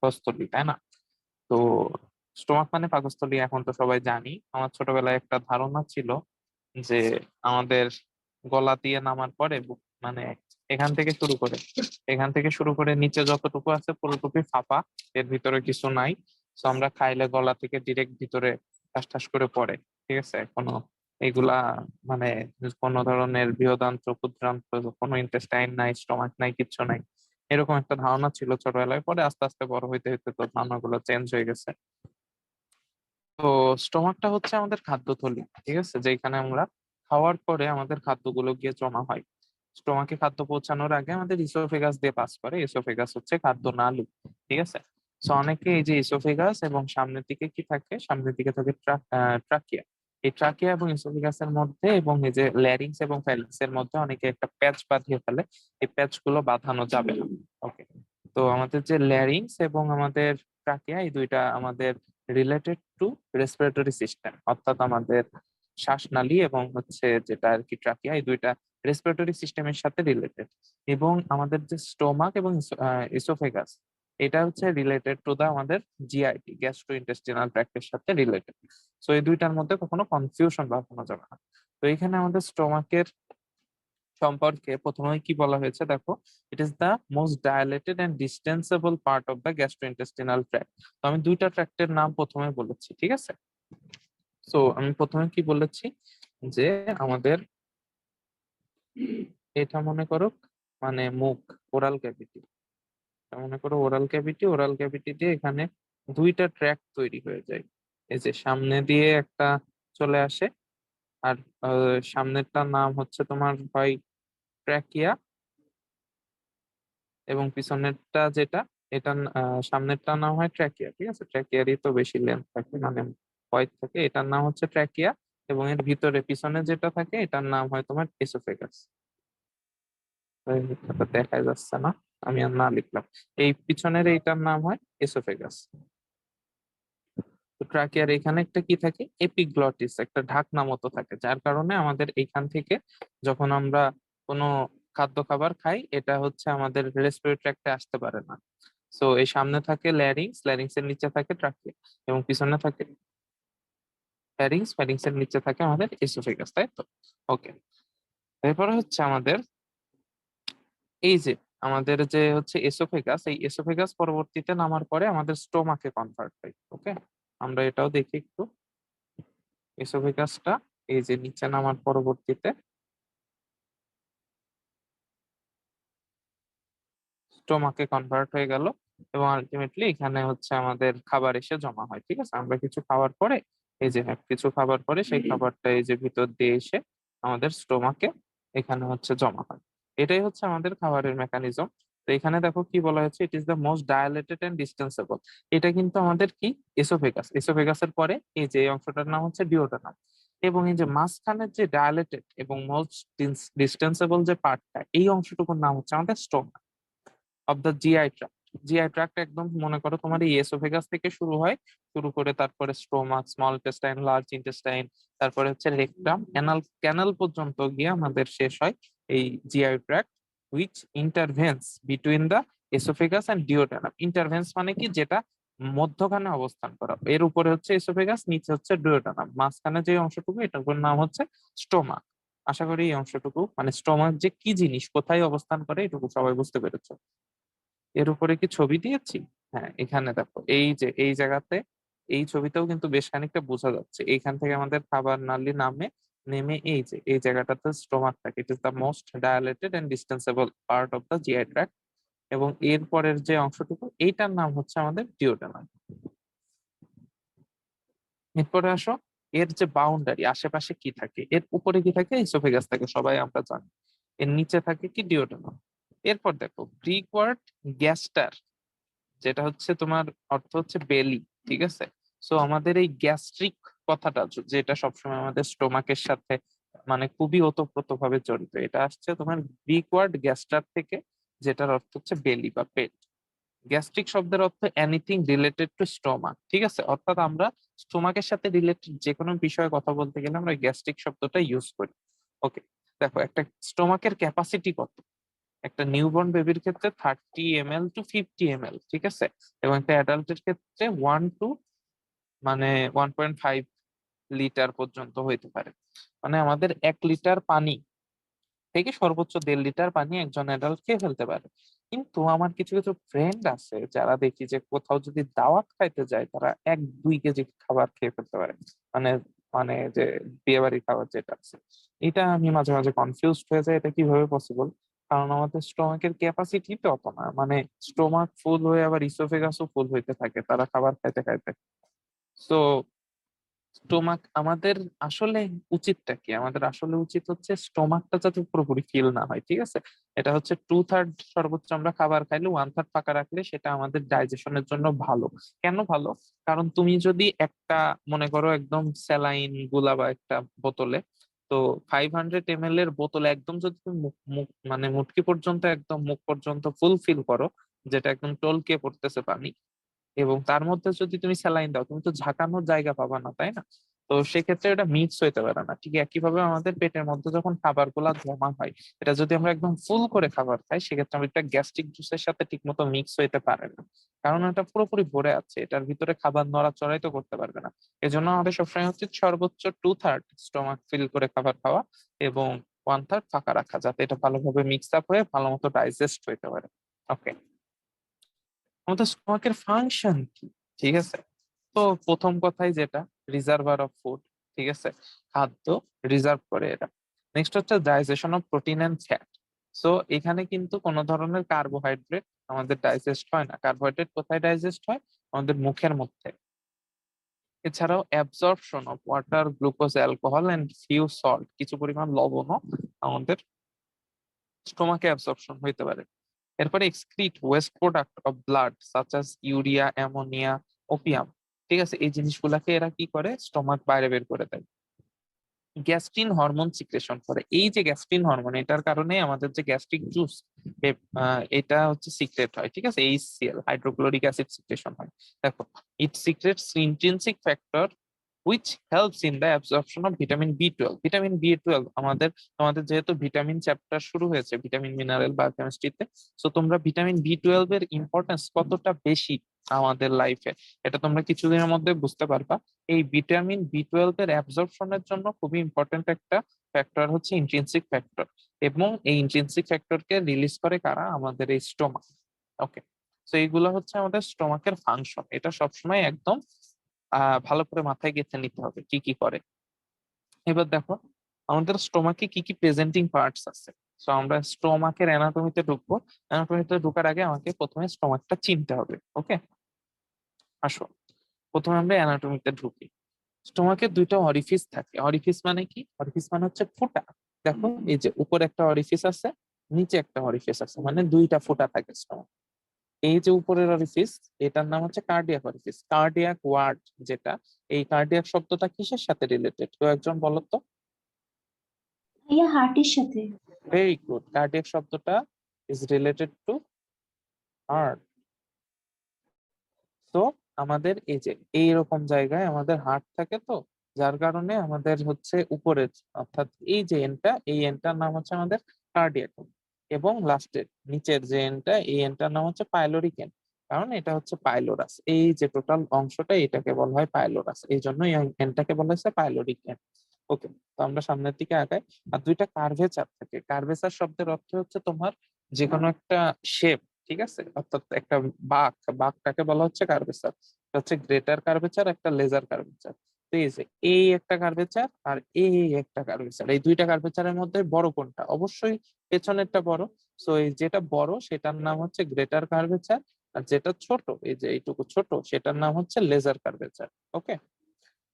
পাকস্থলী তাই না? তো স্টোমাক মানে পাকস্থলী এখন তো সবাই জানি আমার ছোটবেলায় একটা ধারণা ছিল যে আমাদের গলা দিয়ে নামার পরে মানে এখান থেকে শুরু করে এখান থেকে শুরু করে নিচে যতটুকু আছে পুরোটুকুই ফাঁপা এর ভিতরে কিছু নাই। তো আমরা খাইলে গলা থেকে ডিরেক্ট ভিতরে ঠাস ঠাস করে পড়ে ঠিক আছে? কোনো এগুলা মানে কোনো ধরনের বৃহদান্ত্র ক্ষুদ্রান্ত্র কোনো ইন্টেস্টাইন নাই স্টমাক নাই কিচ্ছু নাই। এরকম একটা ধারণা ছিল ছোটবেলায়। পরে আস্তে আস্তে বড় হইতে হইতে তো ধারণাগুলো চেঞ্জ হয়ে গেছে। তো স্টমাকটা হচ্ছে আমাদের খাদ্যথলি, ঠিক আছে? যেখানে আমরা খাওয়ার পরে আমাদের খাদ্যগুলো গিয়ে জমা হয়। স্টোমাকে খাদ্য পৌঁছানোর আগে আমাদের ইসোফেগাস দিয়ে পাস করে। ইসোফেগাস হচ্ছে খাদ্য নালী, ঠিক আছে? সো অনেকে এই যে ইসোফেগাস এবং সামনের দিকে কি থাকে? সামনের দিকে থাকে ট্রাকিয়া এই ট্রাকিয়া এবং ইসোফেগাসের মধ্যে এবং এই যে ল্যারিংস এবং ফ্যালিক্স এর মধ্যে অনেকে একটা প্যাচ বাঁধিয়ে ফেলে, এই প্যাচগুলো বাঁধানো যাবে না। ওকে তো আমাদের যে ল্যারিংস এবং আমাদের ট্রাকিয়া এই দুইটা আমাদের রিলেটেড টু রেসপিরেটরি সিস্টেম অর্থাৎ আমাদের শ্বাসনালী এবং হচ্ছে যেটা আর কি ট্রাকিয়া এই দুইটা রেসপিরেটরি সিস্টেমের সাথে রিলেটেড এবং আমাদের যে স্টোমাক এবং ইসোফেগাস এটা হচ্ছে রিলেটেড টু দা আমাদের জিআইটি গ্যাস্ট্রো ইন্টেস্টিনাল ট্র্যাক্টের সাথে রিলেটেড সো এই দুইটার মধ্যে কখনো কনফিউশন বাঁধানো যাবে না। তো এখানে আমাদের স্টোমাকের সম্পর্কে প্রথমে কি বলা হয়েছে দেখো it is the most dilated and distensible part of the gastrointestinal tract তো আমি দুইটা ট্র্যাক্টের নাম প্রথমে বলেছি, ঠিক আছে? সো আমি প্রথমে কি বলেছি? যে আমাদের এটা মনে করো মানে মুখ ওরাল ক্যাভিটি মনে করো ওরাল ক্যাভিটি ওরাল ক্যাভিটি দিয়ে এখানে দুইটা ট্র্যাক তৈরি হয়ে যায়। এই যে সামনে দিয়ে একটা চলে আসে আর সামনেরটার নাম হচ্ছে তোমার হয় ট্র্যাকিয়া এবং পিছনেরটা যেটা এটা আহ, সামনেরটার নাম হয় ট্র্যাকিয়া ঠিক আছে? ট্র্যাকিয়ারই তো বেশি লেন্থ থাকে মানে হোয়াইট থাকে। এটার নাম হচ্ছে ট্র্যাকিয়া এবং এর ভিতরে পিছনে যেটা থাকে এটার নাম হয় তোমার এসোফেগাস দেখা যাচ্ছে না। আমি আর না লিখলাম। এই পিছনের এইটার নাম হয় এসোফেগাস। তো ট্রাকিয়ার এখানে একটা কি থাকে? এপিগ্লটিস, একটা ঢাকনা মতো থাকে। যার কারণে আমাদের এইখান থেকে যখন আমরা কোনো খাদ্য খাবার খাই, এটা হচ্ছে আমাদের রেসপিরেটরি ট্র্যাক্টে আসতে পারে না। সো এই সামনে থাকে ল্যারিংস ল্যারিংস এর নিচে থাকে ট্রাকিয়া এবং পিছনে থাকে ফ্যারিংস ফ্যারিংস এর নিচে থাকে আমাদের এসোফেগাস তাই তো? ওকে এরপরে হচ্ছে আমাদের এই যে আমাদের যে হচ্ছে এসোফেগাস এই এসোফেগাস পরবর্তীতে নামার পরে আমাদের স্টোমাকে কনভার্ট হয় ওকে আমরা এটাও দেখি একটু। এসোফেগাসটা এই যে নিচে নামার পরবর্তীতে স্টোমাকে কনভার্ট হয়ে গেল এবং আলটিমেটলি এখানে হচ্ছে আমাদের খাবার এসে জমা হয় ঠিক আছে? আমরা কিছু খাবার পরে এই যে হ্যাঁ, কিছু খাবার পরে সেই খাবারটা এই যে ভিতর দিয়ে এসে আমাদের স্টোমাকে এখানে হচ্ছে জমা হয়। এটাই হচ্ছে আমাদের খাবারের মেকানিজম তো এখানে দেখো কি বলা হয়েছে it is the most dilated and distensible এটা কিন্তু আমাদের কি? এসোফেগাস এসোফেগাস এর পরে এই যে অংশটার নাম হচ্ছে ডিওটানাম এবং এই যে মাঝখানের যে ডায়ালেটেড এবং মোস্ট ডিস্টেন্সেবল যে পার্টটা এই অংশটুকুর নাম হচ্ছে আমাদের stomach of the GI tract GI tract একদম মনে করো তোমার এই এসোফেগাস থেকে শুরু হয়, শুরু করে তারপরে stomach small intestine large intestine তারপরে হচ্ছে রেকটাম ক্যানাল ক্যানাল পর্যন্ত গিয়ে আমাদের শেষ হয়। এই GI tract which intervenes between the oesophagus and duodenum intervenes মানে কি? যেটা মধ্যখানে অবস্থান করা। এর উপরে হচ্ছে এসোফেগাস নিচে হচ্ছে ডিওডানাম মাঝখানে যে অংশটুকু এটার নাম হচ্ছে স্টোমাক আশা করি এই অংশটুকু মানে স্টোমাক যে কি জিনিস, কোথায় অবস্থান করে, এটুকু সবাই বুঝতে পেরেছ। এর উপরে কি ছবি দিয়েছি? হ্যাঁ এখানে দেখো। এই যে, এই জায়গাতে এই ছবিতেও কিন্তু বেশ খানিকটা বোঝা যাচ্ছে। এইখান থেকে আমাদের খাবার নালী নামে নেমে এই যে, এই জায়গাটাতে স্টোমাক থাকে it is the most dilated and distensible part of the GI tract এবং এর পরের যে অংশটুকু, এইটার নাম হচ্ছে আমাদের ডিওডানাম এরপরে আসো, এর যে বাউন্ডারি আশেপাশে কি থাকে? এর উপরে কি থাকে? ইসোফেগাস থাকে, সবাই আমরা জানি। এর নিচে থাকে কি? ডিওডেনাম এরপর দেখো গ্রিক ওয়ার্ড গ্যাস্টার যেটা হচ্ছে তোমার অর্থ হচ্ছে বেলি ঠিক আছে? সো আমাদের এই গ্যাস্ট্রিক কথাটা যেটা সবসময় আমাদের স্টোমাকের সাথে মানে খুবই ওতপ্রোত ভাবে জড়িত। এটা আসছে তোমার গ্রিক ওয়ার্ড গ্যাস্টার থেকে, যেটার অর্থ হচ্ছে বেলি বা পেট। গ্যাস্ট্রিক শব্দের অর্থ এনিথিং রিলেটেড টু স্টোমাক ঠিক আছে? অর্থাৎ আমরা স্টোমাকের সাথে রিলেটেড যে কোনো বিষয়ে কথা বলতে গেলে আমরা গ্যাস্ট্রিক শব্দটা ইউজ করি। ওকে দেখো, একটা স্টোমাকের ক্যাপাসিটি কত? একটা নিউবর্ন বেবির ক্ষেত্রে thirty M L to fifty M ঠিক আছে? এবং একটা অ্যাডাল্টের ক্ষেত্রে ওয়ান টু মানে ওয়ান পয়েন্ট ফাইভ লিটার পর্যন্ত হইতে পারে। মানে আমাদের এক লিটার পানি থেকে সর্বোচ্চ দেড় লিটার পানি একজন অ্যাডাল্ট খেয়ে ফেলতে পারে। কিন্তু আমার কিছু কিছু ফ্রেন্ড আছে যারা দেখি যে কোথাও যদি দাওয়াত খাইতে যায় তারা এক, দুই কেজি খাবার খেয়ে ফেলতে পারে। মানে মানে যে বিয়ে বাড়ির খাবার যেটা আছে। এটা আমি মাঝে মাঝে কনফিউজড হয়ে যায় এটা কীভাবে পসিবল কারণ আমাদের স্টমাকের ক্যাপাসিটি তো অত না। মানে স্টোমাক ফুল হয়ে আবার ইসোফেগাসও ফুল হইতে থাকে। তারা খাবার খাইতে খাইতে। তো স্টোমাক আমাদের আসলে উচিতটা কি? আমাদের আসলে উচিত হচ্ছে স্টোমাকটা যাতে পুরোপুরি ফিল না হয়, ঠিক আছে? এটা হচ্ছে টু থার্ড সর্বোচ্চ আমরা খাবার খাইলে ওয়ান থার্ড ফাঁকা রাখলে সেটা আমাদের ডাইজেশনের জন্য ভালো। কেন ভালো? কারণ তুমি যদি একটা, মনে করো একদম স্যালাইনগুলা বা একটা বোতলে, তো ফাইভ হান্ড্রেড এম এল এর বোতলে একদম যদি তুমি মুখ মানে মুটকি পর্যন্ত একদম মুখ পর্যন্ত ফুল ফিল করো, যেটা একদম টলকে পড়তেছে পানি এবং তার মধ্যে যদি তুমি স্যালাইন দাও, তুমি তো ঝাঁকানোর জায়গা পাবা না, তাই না? তো সেক্ষেত্রে এটা মিক্স হইতে পারে না। ঠিক একইভাবে আমাদের পেটের মধ্যে যখন খাবারগুলা জমা হয়, এটা যদি আমরা একদম ফুল করে খাবার খাই, সেক্ষেত্রে আমরা গ্যাস্ট্রিক জুসের সাথে ঠিক মতো মিক্স হইতে পারে না। কারণ এটা পুরোপুরি ভরে আছে, এটার ভিতরে খাবার নড়াচড়াই তো করতে পারবে না। এজন্য আমাদের সবসময় হচ্ছে সর্বোচ্চ টু থার্ড স্টমাক ফিল করে খাবার খাওয়া এবং ওয়ান থার্ড ফাঁকা রাখা, যাতে এটা ভালোভাবে মিক্স আপ হয়ে ভালো মতো ডাইজেস্ট হইতে পারে। ওকে আমাদের স্টমাকের ফাংশন কি? ঠিক আছে? তো প্রথম কথাই যেটা রিজার্ভার অফ ফুড ঠিক আছে? খাদ্য রিজার্ভ করে এটা। নেক্সট হচ্ছে digestion of protein and fat so এখানে কিন্তু কোনো ধরনের কার্বোহাইড্রেট আমাদের ডাইজেস্ট হয় না। কার্বোহাইড্রেট কোথায় ডাইজেস্ট হয়? আমাদের মুখের মধ্যে। এছাড়াও absorption of water glucose alcohol and few salt কিছু পরিমাণ লবণও আমাদের স্টোমাকে অ্যাবজর্পশন হইতে পারে। এরপরে excrete waste product of blood such as urea ammonia opium ঠিক আছে? এই জিনিসগুলাকে এরা কি করে? স্টমাক বাইরে বের করে দেয়। গ্যাস্ট্রিন হরমোন সিক্রেশন করে। এই যে গ্যাস্ট্রিন হরমোন এটার কারণে আমাদের যে গ্যাস্ট্রিক জুস এটা হচ্ছে সিক্রেট হয়, ঠিক আছে? এইচসিএল হাইড্রোক্লোরিক অ্যাসিড সিক্রেশন হয়। দেখো it secretes intrinsic factor in the absorption of vitamin B twelve vitamin B twelve আমাদের, তোমাদের যেহেতু ভিটামিন চ্যাপ্টার শুরু হয়েছে ভিটামিন মিনারেল বায়োকেমিস্ট্রিতে সো তোমরা ভিটামিন বি টুয়েলভ এর ইম্পর্টেন্স কতটা বেশি আমাদের লাইফে এটা তোমরা কিছুদিনের মধ্যে বুঝতে পারবা। এই ভিটামিন বি টুয়েলভ এর অ্যাবজর্পশনের জন্য খুবই ইম্পর্টেন্ট একটা ফ্যাক্টর হচ্ছে ইন্ট্রিনসিক ফ্যাক্টর এবং এই ইন্ট্রিনসিক ফ্যাক্টরকে রিলিজ করে কারা? আমাদের এই স্টোমাক ওকে তো এইগুলো হচ্ছে আমাদের স্টোমাকের ফাংশন এটা সবসময় একদম ভালো করে মাথায় গেঁথে নিতে হবে কি কি করে। এবার দেখো, আমাদের স্টোমাকে কি কি প্রেজেন্টিং পার্টস আছে? সো আমরা স্টোমাকের অ্যানাটমিতে ঢুকবো। অ্যানাটমিতে ঢোকার আগে আমাকে প্রথমে স্টোমাকটা চিনতে হবে, ওকে? আসো, প্রথমে আমরা অ্যানাটমিতে ঢুকি। স্টোমাকের দুইটা অরিফিস থাকে। অরিফিস মানে কি? অরিফিস মানে হচ্ছে ফুটা। দেখো, এই যে উপরে একটা অরিফিস আছে, নিচে একটা অরিফিস আছে মানে দুইটা ফুটা থাকে স্টোমাক এই যে উপরের অরিফিস এটার নাম হচ্ছে কার্ডিয়াক অরিফিস কার্ডিয়াক ওয়ার্ড যেটা এই কার্ডিয়াক শব্দটা কিসের সাথে রিলেটেড কেউ একজন বলো তো। ভাইয়া হার্টের সাথে। ভেরি গুড কার্ডিয়াক শব্দটা ইজ রিলেটেড টু হার্ট তো আমাদের এই যে এইরকম জায়গায় আমাদের হার্ট থাকে তো যার কারণে আমাদের হচ্ছে উপরে অর্থাৎ এই যে এনটা এই এনটার নাম হচ্ছে আমাদের কার্ডিয়াক এবং লাস্টের নিচের যে এনটা এই এনটার নাম হচ্ছে পাইলোরিক এন কারণ এটা হচ্ছে পাইলোরাস এই যে টোটাল অংশটা, এটাকে বলা হয় পাইলোরাস এই জন্য এনটাকে বলা হচ্ছে পাইলোরিক এন ওকে তো আমরা সামনের দিকে আগাই। আর দুইটা কার্ভেচার থাকে। কার্ভেচার শব্দের অর্থ হচ্ছে তোমার যে কোনো একটা শেপ ঠিক আছে? অর্থাৎ একটা বাঘ বাঘটাকে বলা হচ্ছে কার্ভেচার হচ্ছে গ্রেটার কার্ভেচার একটা লেজার কার্ভেচার এই যে এই একটা কার্ভেচার আর এই একটা কার্ভেচার এই দুইটা কার্ভেচারের মধ্যে বড় কোনটা? অবশ্যই পেছনেরটা বড়। সো এই যেটা বড় সেটার নাম হচ্ছে গ্রেটার কার্ভেচার আর যেটা ছোট, এই যে এইটুকু ছোট সেটার নাম হচ্ছে লেজার কার্ভেচার ওকে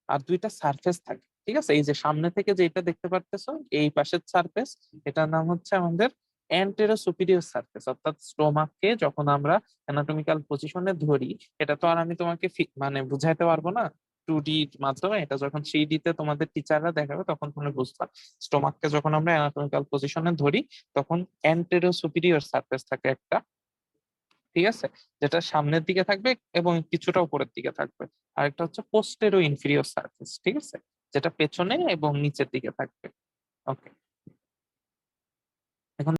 আর দুইটা সারফেস থাকে, ঠিক আছে? এই যে সামনে থেকে যেটা দেখতে পারতেছো, এই পাশের সারফেস এটার নাম হচ্ছে আমাদের অ্যান্টেরো সুপিরিয়র সারফেস অর্থাৎ স্টোমাককে যখন আমরা অ্যানাটমিক্যাল পজিশনে ধরি এটা তো আর আমি তোমাকে মানে বুঝাইতে পারব না? টু ডি মাধ্যমে, এটা যখন থ্রি ডি তে তোমাদের টিচাররা দেখাবে, তখন তুমি বুঝবা স্টোমাককে যখন আমরা অ্যানাটমিক্যাল পজিশনে ধরি, তখন অ্যান্টেরো সুপিরিয়র সারফেস থাকে একটা, ঠিক আছে? যেটা সামনের দিকে থাকবে এবং কিছুটা উপরের দিকে থাকবে। আর একটা হচ্ছে পোস্টেরো ইনফিরিয়র সারফেস ঠিক আছে? যেটা পেছনে এবং নিচের দিকে থাকবে। ওকে